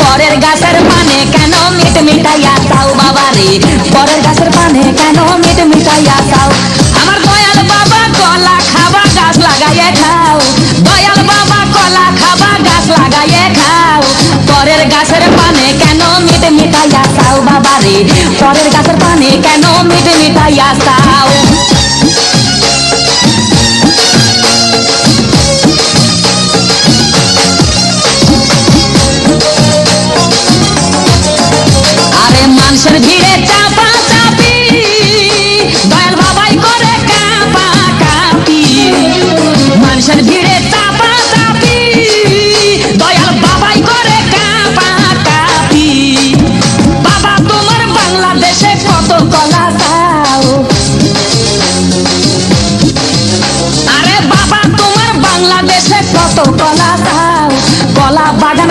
পরের গাছের পানে কেন মিট মিটাইয়া চাও বাবা রে পরের গাছের পানে কেন মিট মিটাইয়া চাও আমার দয়াল বাবা কলা খাবা গাছ লাগাইয়ে খাও। দয়াল বাবা কলা খাবা গাছ লাগাইয়ে খাও। পরের গাছের পানে কেন মিট মিটাইয়া চাও বাবা রে পরের গাছের পানে কেন মিট মিটাইয়া চাও মানুষের ভিড়ে চাপা চাপি দয়াল বাবাই করে কাপা কাপি মানুষের ভিড়ে চাপা চাপি দয়াল বাবাই করে কাপা কাপি বাবা, তোমার বাংলাদেশে কত কলা চাও আরে বাবা, তোমার বাংলাদেশে কত কলা চাও কলা বাগান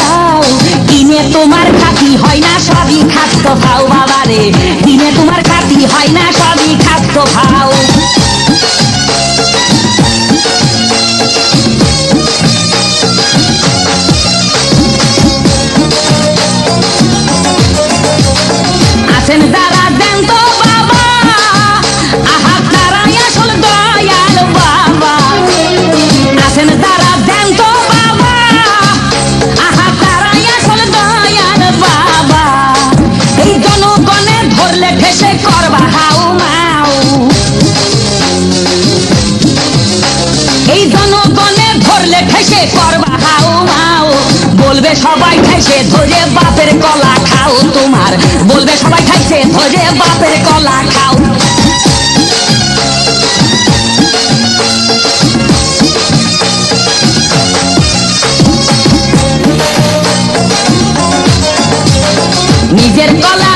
দাও। দিনে তোমার খাতি হয় না, সবই খাদ্য খাও বাবা রে কিনে তোমার খাতি হয় না, সবই খাদ্য খাও। ঠেসে করবা হাউ মাও বলবে সবাই খাইছে ধরে বাপের কলা খাও তোমার। বলবে সবাই খাইছে ধরে বাপের কলা খাও। নিজের কলা